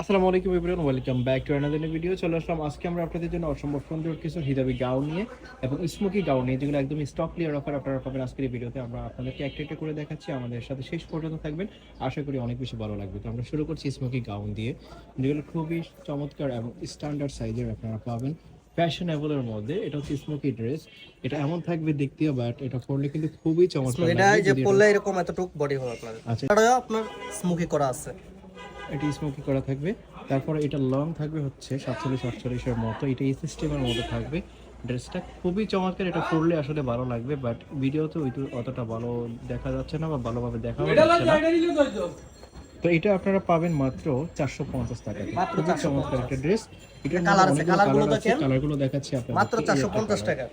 আসসালামু আলাইকুম everyone welcome back to another video চলে আসলাম। আজকে আমরা আপনাদের জন্য অসম্ভব সুন্দর কিছু হিজাবি গাউন নিয়ে এবং স্মোকি গাউন নিয়ে যেগুলো একদম স্টক ক্লিয়ার অফার আপনারা পাবেন আজকের এই ভিডিওতে। আমরা আপনাদেরকে একটা একটা করে দেখাচ্ছি। আমাদের সাথে শেষ পর্যন্ত থাকবেন। আশা করি অনেক বেশি ভালো লাগবে। তো আমরা শুরু করছি স্মোকি গাউন দিয়ে। যেগুলো খুবই চমৎকার এবং স্ট্যান্ডার্ড সাইজের আপনারা পাবেন। ফ্যাশনেবলের মধ্যে। এটা হচ্ছে স্মোকি ড্রেস এটা এমন থাকবে দেখতে বাট এটা পরলে কিন্তু খুবই চমৎকার এটা যে পড়লে এরকম এতটুক বডি হবে আপনার আচ্ছা। আপনার স্মোকি করা আছে। এটি স্মোকি করা থাকবে। তারপরে এটা লং থাকবে হচ্ছে সাতচল্লিশ আটচল্লিশের মতো। এটা এই সিস্টেমের মতো থাকবে। ড্রেসটা খুবই চমৎকার এটা পরলে আসলে ভালো লাগবে বাট ভিডিওতে ওই অতটা ভালো দেখা যাচ্ছে না বা ভালোভাবে দেখা যাচ্ছে না। তো এটা আপনারা পাবেন মাত্র চারশো পঞ্চাশ টাকা খুবই চমৎকার একটা ড্রেস এটা colour আছে, colour গুলো কালারগুলো দেখাচ্ছি আপনাদের। মাত্র চারশো পঞ্চাশ টাকা।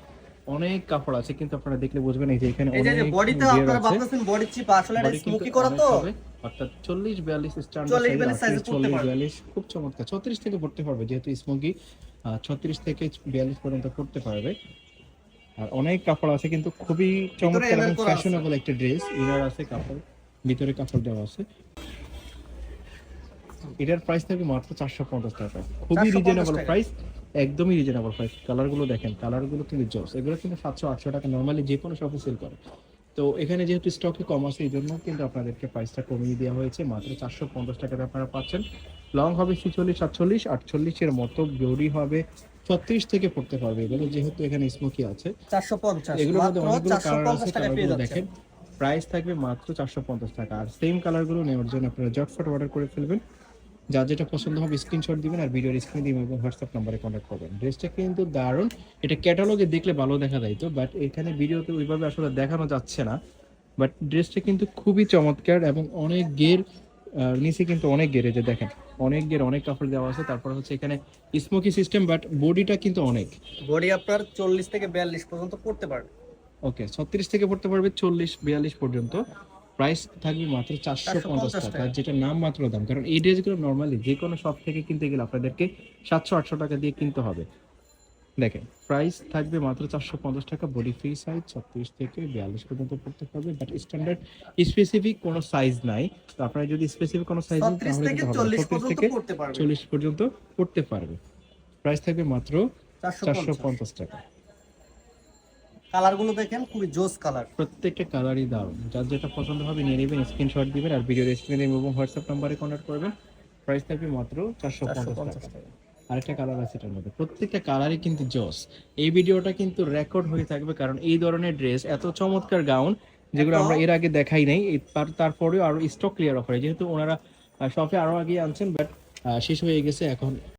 অনেক কাপড় আছে কিন্তু আপনারা দেখলে বুঝবেন এই যে এখানে বডিতে আপনারা। ভাবতেছেন বডি চিপ আসলে স্মোকি করা তো? অর্থাৎ চল্লিশ বিয়াল্লিশ স্ট্যান্ডার্ড 40 42 size এ পড়তে পারবে। বিয়াল্লিশ খুব চমৎকার। ছত্রিশ থেকে পড়তে পারবে যেহেতু স্মোকি ছত্রিশ থেকে বিয়াল্লিশ পর্যন্ত পড়তে পারবে। আর অনেক কাপড় আছে কিন্তু খুবই চমৎকার এবং ফ্যাশনেবল একটা ড্রেস ইনার আছে কাপড় ভিতরে কাপড় দেওয়া আছে। এটার প্রাইস থাকবে মাত্র চারশো পঞ্চাশ টাকা। খুবই রিজনেবল প্রাইস একদমই রিজনেবল প্রাইস কালারগুলো দেখেন কালারগুলো কিন্তু জোস। এগুলো কিন্তু সাতশো আটশো টাকা নর্মালি যে কোনো শপে সেল করে। তো এখানে যেহেতু স্টকে কম আছে এই জন্য কিন্তু আপনাদেরকে প্রাইসটা কমিয়ে দেওয়া হয়েছে মাত্র চারশো পঞ্চাশ টাকাতে আপনারা পাচ্ছেন। লং হবে ছিচল্লিশ সাতচল্লিশ আটচল্লিশের মতো বডি হবে ছত্রিশ থেকে পড়তে পারবে। এগুলো যেহেতু এখানে স্মোকি আছে চারশো পঞ্চাশ এগুলোর মধ্যে অনেকগুলো কালার আছে। কালারগুলো দেখেন প্রাইস থাকবে মাত্র চারশো পঞ্চাশ টাকা। আর সেম কালারগুলো নেওয়ার জন্য আপনারা জটফট অর্ডার করে ফেলবেন। যার যেটা পছন্দ হবে স্ক্রিনশট দিবেন আর ভিডিওর স্ক্রিনে দিবেন এবং হোয়াটসঅ্যাপ নাম্বারে কন্ট্যাক্ট করবেন। ড্রেসটা কিন্তু দারুণ। এটা ক্যাটালগে দেখলে ভালো দেখা যায় তো বাট এখানে ভিডিওতে ওইভাবে আসলে দেখানো যাচ্ছে না। বাট ড্রেসটা কিন্তু খুবই চমৎকার এবং অনেক গের নিচে কিন্তু অনেক গেরে যে দেখেন অনেক গের অনেক কাপড় দেওয়া আছে। তারপর হচ্ছে এখানে স্মোকি সিস্টেম বাট বডিটা কিন্তু অনেক। বডি আপনার চল্লিশ থেকে বিয়াল্লিশ পর্যন্ত পড়তে পারবে। ওকে ছত্রিশ থেকে পড়তে পারবে চল্লিশ বিয়াল্লিশ পর্যন্ত। প্রাইস থাকবে মাত্র চারশো পঞ্চাশ টাকা। যেটা নাম মাত্র দাম। কারণ এই ড্রেসগুলো নর্মালি যে কোনো শপ থেকে কিনতে গেলে আপনাদেরকে সাতশো আটশো টাকা দিয়ে কিনতে হবে। দেখেন প্রাইস থাকবে মাত্র চারশো পঞ্চাশ টাকা বডি ফ্রি সাইজ ছত্রিশ থেকে বিয়াল্লিশ পর্যন্ত পড়তে হবে বাট স্ট্যান্ডার্ড স্পেসিফিক কোনো সাইজ নাই। তো আপনারা যদি স্পেসিফিক কোনো সাইজ নেন তাহলে কিন্তু হবে চল্লিশ ছত্রিশ পর্যন্ত থেকে পারবে। চল্লিশ পর্যন্ত পড়তে পারবে। প্রাইস থাকবে মাত্র চারশো পঞ্চাশ টাকা। কালারগুলো দেখেন খুবই জোস কালার। প্রত্যেকটা কালারই দারুণ। যার যেটা পছন্দ হবে নিয়ে নেবেন স্ক্রিনশট দিবেন আর ভিডিওর স্ক্রিনে এবং হোয়াটসঅ্যাপ নাম্বারে কন্ট্যাক্ট করবেন। প্রাইস থাকবে মাত্র চারশো পঞ্চাশ টাকা। আরেকটা কালার আছে এটার মধ্যে। প্রত্যেকটা কালারই কিন্তু জস। এই ভিডিওটা কিন্তু রেকর্ড হয়ে থাকবে কারণ এই ধরনের ড্রেস এত চমৎকার গাউন যেগুলো আমরা এর আগে দেখাই নাই তারপরেও আরও স্টক ক্লিয়ার অফারে যেহেতু ওনারা শপে আরও আগে আনছেন বাট শেষ হয়ে গেছে এখন।